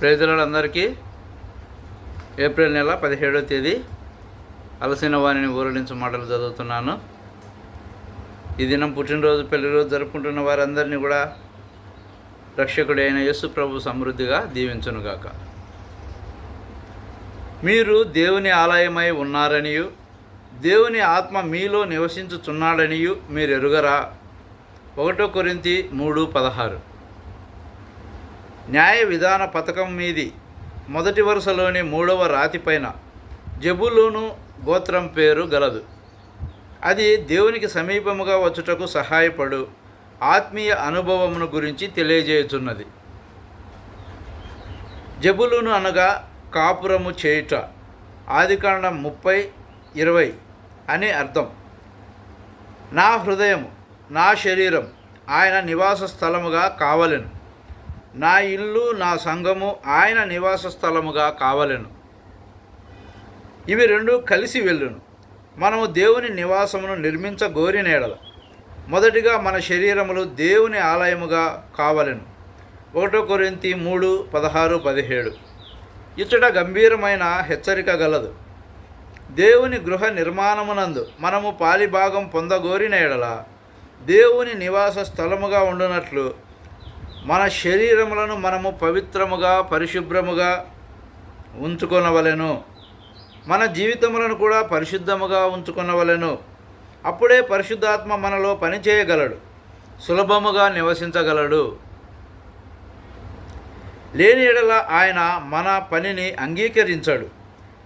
ప్రజలందరికీ ఏప్రిల్ నెల పదిహేడవ తేదీ అలసిన వాణిని ఊరడించు మాటలు చదువుతున్నాను. ఈ దినం పుట్టినరోజు పెళ్ళి రోజు జరుపుకుంటున్న వారందరినీ కూడా రక్షకుడైన యేసు ప్రభు సమృద్ధిగా దీవించునుగాక. మీరు దేవుని ఆలయమై ఉన్నారనియు దేవుని ఆత్మ మీలో నివసించుచున్నాడనియు మీరు ఎరుగరా? ఒకటో కొరింతి మూడు పదహారు. న్యాయ విధాన పథకం మీది. మొదటి వరుసలోని మూడవ రాతిపైన జబులోను గోత్రం పేరు గలదు. అది దేవునికి సమీపముగా వచ్చుటకు సహాయపడు ఆత్మీయ అనుభవమును గురించి తెలియజేయుచున్నది. జబులును అనగా కాపురము చేయుట. ఆదికాండం ముప్పై ఇరవై అని అర్థం. నా హృదయం నా శరీరం ఆయన నివాస స్థలముగా కావలను. నా ఇల్లు నా సంఘము ఆయన నివాస స్థలముగా కావలెను. ఇవి రెండు కలిసి వెళ్ళును. మనము దేవుని నివాసమును నిర్మించగోరినేడల మొదటిగా మన శరీరములు దేవుని ఆలయముగా కావలెను. ఒకటో కొరింతి మూడు పదహారు పదిహేడు. ఇచ్చట గంభీరమైన హెచ్చరిక గలదు. దేవుని గృహ నిర్మాణమునందు మనము పాలిభాగం పొందగోరిన ఎడల దేవుని నివాస స్థలముగా ఉండునట్లు మన శరీరములను మనము పవిత్రముగా పరిశుభ్రముగా ఉంచుకొనవలెను. మన జీవితములను కూడా పరిశుద్ధముగా ఉంచుకొనవలెను. అప్పుడే పరిశుద్ధాత్మ మనలో పనిచేయగలడు. సులభముగా నివసించగలడు. లేని ఎడల ఆయన మన పనిని అంగీకరించాడు.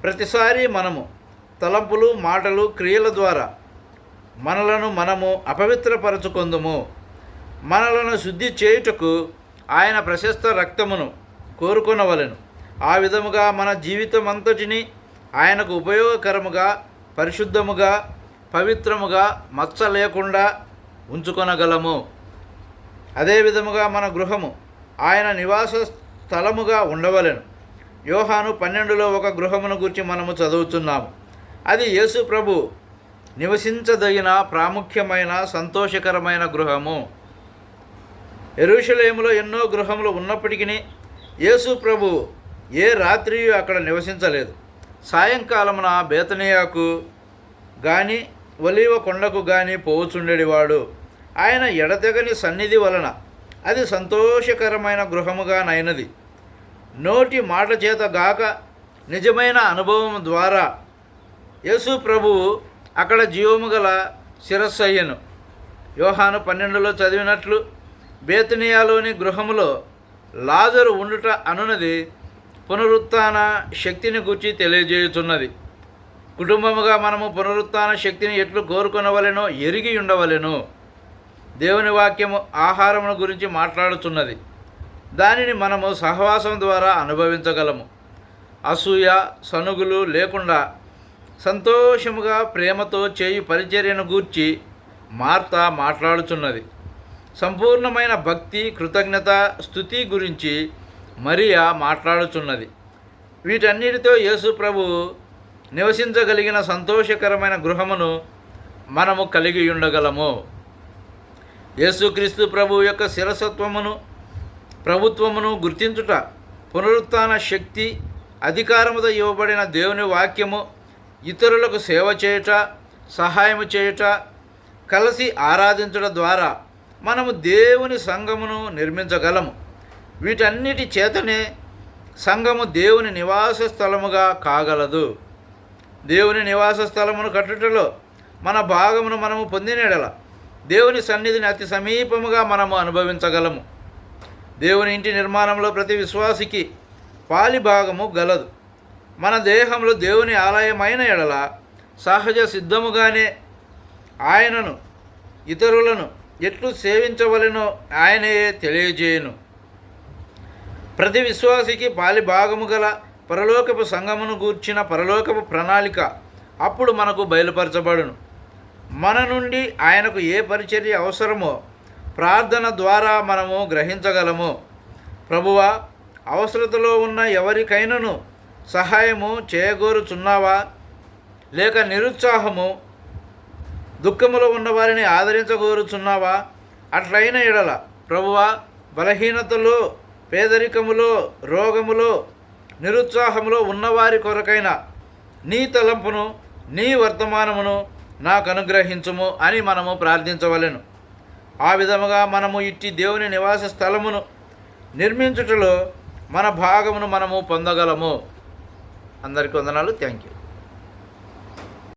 ప్రతిసారి మనము తలంపులు మాటలు క్రియల ద్వారా మనలను మనము అపవిత్రపరచుకొందుము. మనలను శుద్ధి చేయుటకు ఆయన ప్రశస్త రక్తమును కోరుకొనవలెను. ఆ విధముగా మన జీవితం అంతటిని ఆయనకు ఉపయోగకరముగా పరిశుద్ధముగా పవిత్రముగా మచ్చ లేకుండా ఉంచుకొనగలము. అదే విధముగా మన గృహము ఆయన నివాస స్థలముగా ఉండవలెను. యోహాను పన్నెండులో ఒక గృహమును గురించి మనము చదువుతున్నాము అది యేసు ప్రభు నివసించదగిన ప్రాముఖ్యమైన సంతోషకరమైన గృహము. ఎరుషలేములో ఎన్నో గృహములు ఉన్నప్పటికీ యేసు ప్రభు ఏ రాత్రి అక్కడ నివసించలేదు. సాయంకాలమున బేతనియాకు కానీ ఒలీవ కొండకు కానీ పోవుచుండేవాడు. ఆయన ఎడతెగని సన్నిధి వలన అది సంతోషకరమైన గృహముగా నైనది నోటి మాట చేత గాక నిజమైన అనుభవం ద్వారా యేసు ప్రభువు అక్కడ జీవము గల శిరస్సు అయ్యను యోహాను పన్నెండులో చదివినట్లు బేతనియాలోని గృహములో లాజరు ఉండుట అనునది పునరుత్న శక్తిని గురించి తెలియజేయుచున్నది. కుటుంబముగా మనము పునరుత్న శక్తిని ఎట్లు కోరుకొనవలెనో ఎరిగి ఉండవలెను దేవుని వాక్యము ఆహారమును గురించి మాట్లాడుచున్నది. దానిని మనము సహవాసం ద్వారా అనుభవించగలము. అసూయ సనుగులు లేకుండా సంతోషముగా ప్రేమతో చేయి పరిచర్యను గూర్చి మార్త మాట్లాడుచున్నది. సంపూర్ణమైన భక్తి కృతజ్ఞత స్థుతి గురించి మరియా మాట్లాడుచున్నది. వీటన్నిటితో యేసు ప్రభు నివసించగలిగిన సంతోషకరమైన గృహమును మనము కలిగి ఉండగలము. యేసుక్రీస్తు ప్రభు యొక్క శిరసత్వమును ప్రభుత్వమును గుర్తించుట పునరుత్థాన శక్తి అధికారముతో ఇవ్వబడిన దేవుని వాక్యము ఇతరులకు సేవ చేయుట సహాయము చేయుట కలిసి ఆరాధించడం ద్వారా మనము దేవుని సంఘమును నిర్మించగలము. వీటన్నిటి చేతనే సంఘము దేవుని నివాస స్థలముగా కాగలదు. దేవుని నివాస స్థలమును కట్టుటలో మన భాగమును మనము పొందినడల దేవుని సన్నిధిని అతి సమీపముగా మనము అనుభవించగలము. దేవుని ఇంటి నిర్మాణంలో ప్రతి విశ్వాసికి పాలి భాగము గలదు. మన దేహంలో దేవుని ఆలయమైన ఎడల సహజ సిద్ధముగానే ఆయనను ఇతరులను ఎట్లు సేవించవలెనో ఆయనే తెలియజేయను. ప్రతి విశ్వాసికి పాలి భాగము గల పరలోకపు సంగమును గూర్చిన పరలోకపు ప్రణాళిక అప్పుడు మనకు బయలుపరచబడును. మన నుండి ఆయనకు ఏ పరిచర్య అవసరమో ప్రార్థన ద్వారా మనము గ్రహించగలము. ప్రభువా అవసరతలో ఉన్న ఎవరికైనాను సహాయము చేయగోరుచున్నావా? లేక నిరుత్సాహము దుఃఖములో ఉన్నవారిని ఆదరించగోరుచున్నావా? అట్లయిన ఎడల ప్రభువా బలహీనతలో పేదరికములో రోగములో నిరుత్సాహములో ఉన్నవారి కొరకైన నీ తలంపును నీ వర్తమానమును నాకు అనుగ్రహించుము అని మనము ప్రార్థించవలెను. ఆ విధముగా మనము ఇట్టి దేవుని నివాస స్థలమును నిర్మించుటలో మన భాగమును మనము పొందగలము. అందరికీ వందనాలు. Thank you.